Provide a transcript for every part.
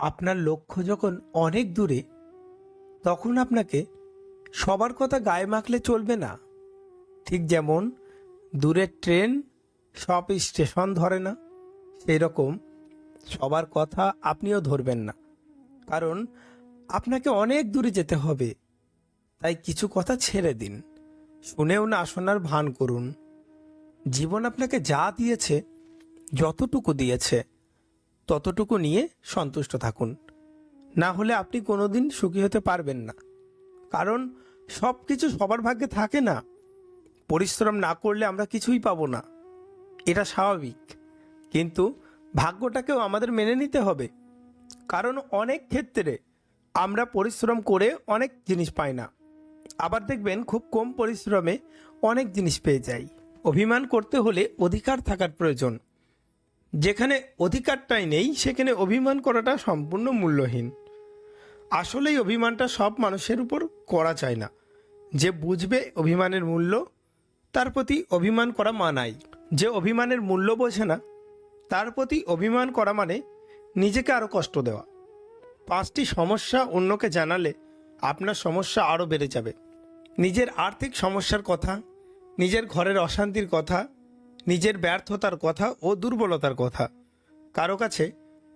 আপনার লক্ষ্য যখন অনেক দূরে, তখন আপনাকে সবার কথা গায়ে মাখলে চলবে না। ঠিক যেমন দূরের ট্রেন সব স্টেশন ধরে না সেই রকম সবার কথা আপনিও ধরবেন না। কারণ আপনাকে অনেক দূরে যেতে হবে। তাই কিছু কথা ছেড়ে দিন, শুনেও না শোনার ভান করুন। জীবন আপনাকে যা দিয়েছে, যতটুকু দিয়েছে ততটুকু নিয়ে সন্তুষ্ট থাকুন। না হলে আপনি কোনোদিন সুখী হতে পারবেন না। কারণ সব কিছু সবার ভাগ্যে থাকে না। পরিশ্রম না করলে আমরা কিছুই পাবো না। এটা স্বাভাবিক। কিন্তু ভাগ্যটাকেও আমাদের মেনে নিতে হবে। কারণ অনেক ক্ষেত্রে আমরা পরিশ্রম করে অনেক জিনিস পাই না। আবার দেখবেন খুব কম পরিশ্রমে অনেক জিনিস পেয়ে যাই। অভিমান করতে হলে অধিকার থাকার প্রয়োজন। যেখানে অধিকারটাই নেই, সেখানে অভিমান করাটা সম্পূর্ণ মূল্যহীন। আসলেই অভিমানটা সব মানুষের উপর করা চায় না। যে বুঝবে অভিমানের মূল্য, তার প্রতি অভিমান করা মানাই যে অভিমানের মূল্য বোঝে না, তার প্রতি অভিমান করা মানে নিজেকে আরও কষ্ট দেওয়া। পাঁচটি সমস্যা অন্যকে জানালে আপনার সমস্যা আরও বেড়ে যাবে। নিজের আর্থিক সমস্যার কথা, নিজের ঘরের অশান্তির কথা নিজের ব্যর্থতার কথা ও দুর্বলতার কথা। কারও কাছে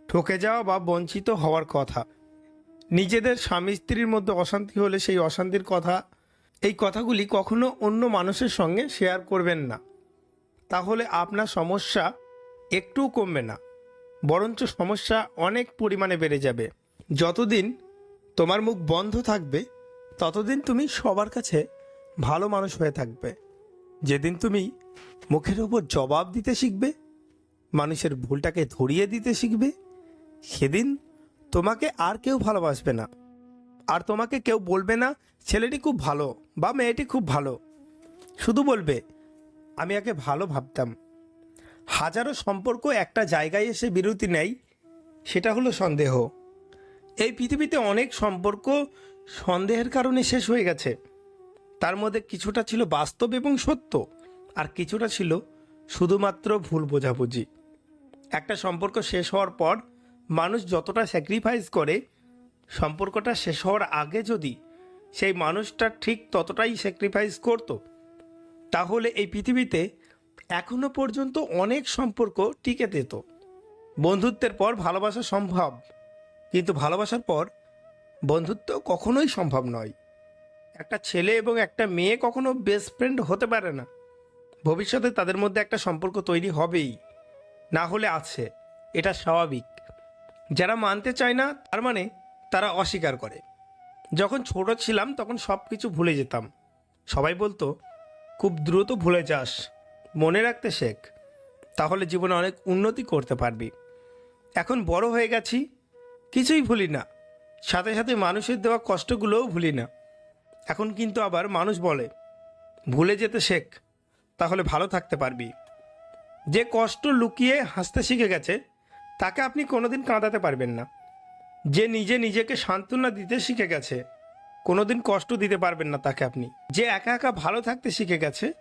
ঠকে যাওয়া বা বঞ্চিত হওয়ার কথা। নিজেদের স্বামী স্ত্রীর মধ্যে অশান্তি হলে সেই অশান্তির কথা, এই কথাগুলি কখনো অন্য মানুষের সঙ্গে শেয়ার করবেন না। তাহলে আপনার সমস্যা একটুও কমবে না। বরঞ্চ সমস্যা অনেক পরিমাণে বেড়ে যাবে। যতদিন তোমার মুখ বন্ধ থাকবে, ততদিন তুমি সবার কাছে ভালো মানুষ হয়ে থাকবে। যেদিন তুমি মুখের ওপর জবাব দিতে শিখবে, মানুষের ভুলটাকে ধরিয়ে দিতে শিখবে, সেদিন তোমাকে আর কেউ ভালোবাসবে না। আর তোমাকে কেউ বলবে না, ছেলেটি খুব ভালো বা মেয়েটি খুব ভালো। শুধু বলবে, আমি একে ভালো ভাবতাম। হাজারো সম্পর্ক একটা জায়গায় এসে বিরতি নেয়, সেটা হলো সন্দেহ। এই পৃথিবীতে অনেক সম্পর্ক সন্দেহের কারণে শেষ হয়ে গেছে। তার মধ্যে কিছুটা ছিল বাস্তব এবং সত্য, আর কিছুটা ছিল শুধুমাত্র ভুল বোঝাবুঝি। একটা সম্পর্ক শেষ হওয়ার পর মানুষ যতটা স্যাক্রিফাইস করে, সম্পর্কটা শেষ হওয়ার আগে যদি সেই মানুষটা ঠিক ততটাই স্যাক্রিফাইস করতো, তাহলে এই পৃথিবীতে এখনও পর্যন্ত অনেক সম্পর্ক টিকে যেত। বন্ধুত্বের পর ভালোবাসা সম্ভব, কিন্তু ভালোবাসার পর বন্ধুত্ব কখনোই সম্ভব নয়। একটা ছেলে এবং একটা মেয়ে কখনো বেস্ট ফ্রেন্ড হতে পারে না। ভবিষ্যতে তাদের মধ্যে একটা সম্পর্ক তৈরি হবেই। না হলে আছে। এটা স্বাভাবিক। যারা মানতে চায় না, তার মানে তারা অস্বীকার করে। যখন ছোট ছিলাম, তখন সব কিছু ভুলে যেতাম। সবাই বলতো, খুব দ্রুত ভুলে যাস। মনে রাখতে শেখ। তাহলে জীবনে অনেক উন্নতি করতে পারবি। এখন বড় হয়ে গেছি। কিছুই ভুলি না। সাথে সাথে মানুষের দেওয়া কষ্টগুলোও ভুলি না। এখন কিন্তু আবার মানুষ বলে, ভুলে যেতে শেখ, তাহলে ভালো থাকতে পারবি। যে কষ্ট লুকিয়ে হাসতে শিখে গেছে, তাকে আপনি কোনোদিন কাঁদাতে পারবেন না। যে নিজে নিজেকে সান্ত্বনা দিতে শিখে গেছে, কোনোদিন কষ্ট দিতে পারবেন না তাকে আপনি। যে একা একা ভালো থাকতে শিখে গেছে,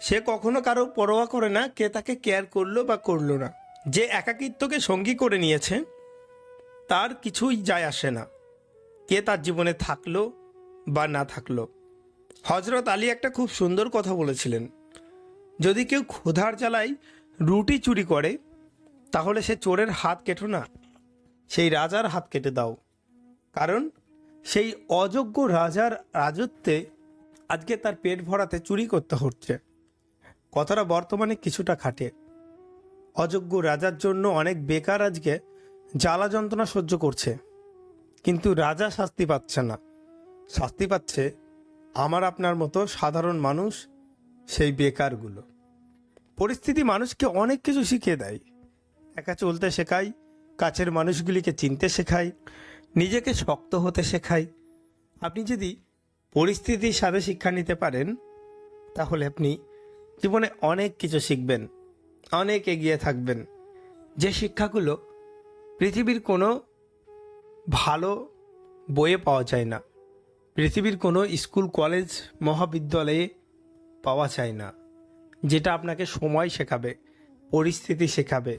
সে কখনো কারও পরোয়া করে না, কে তাকে কেয়ার করল বা করল না। যে একাকিত্বকে সঙ্গী করে নিয়েছে, তার কিছুই যায় আসে না। কে তার জীবনে থাকল বা না থাকল। হজরত আলী একটা খুব সুন্দর কথা বলেছিলেন। যদি কেউ ক্ষুধার জ্বালায় রুটি চুরি করে, তাহলে সে চোরের হাত কেটো না, সেই রাজার হাত কেটে দাও। কারণ সেই অযোগ্য রাজার রাজত্বে আজকে তার পেট ভরাতে চুরি করতে হচ্ছে। কথাটা বর্তমানে কিছুটা খাটে। অযোগ্য রাজার জন্য অনেক বেকার আজকে জ্বালা যন্ত্রণা সহ্য করছে, কিন্তু রাজা শাস্তি পাচ্ছে না। শাস্তি পাচ্ছে আমার আপনার মতো সাধারণ মানুষ সেই বেকারগুলো। পরিস্থিতি মানুষকে অনেক কিছু শিখিয়ে দেয়। একা চলতে শেখায় কাছের মানুষগুলিকে চিনতে শেখায় নিজেকে শক্ত হতে শেখায় আপনি যদি পরিস্থিতির সাথে শিক্ষা নিতে পারেন, তাহলে আপনি জীবনে অনেক কিছু শিখবেন, অনেক এগিয়ে থাকবেন। যে শিক্ষাগুলো পৃথিবীর কোনো ভালো বইয়ে পাওয়া যায় না। পৃথিবীর কোনো স্কুল কলেজ মহাবিদ্যালয়ে পাওয়া যায় না যেটা আপনাকে সময় শেখাবে পরিস্থিতি শেখাবে।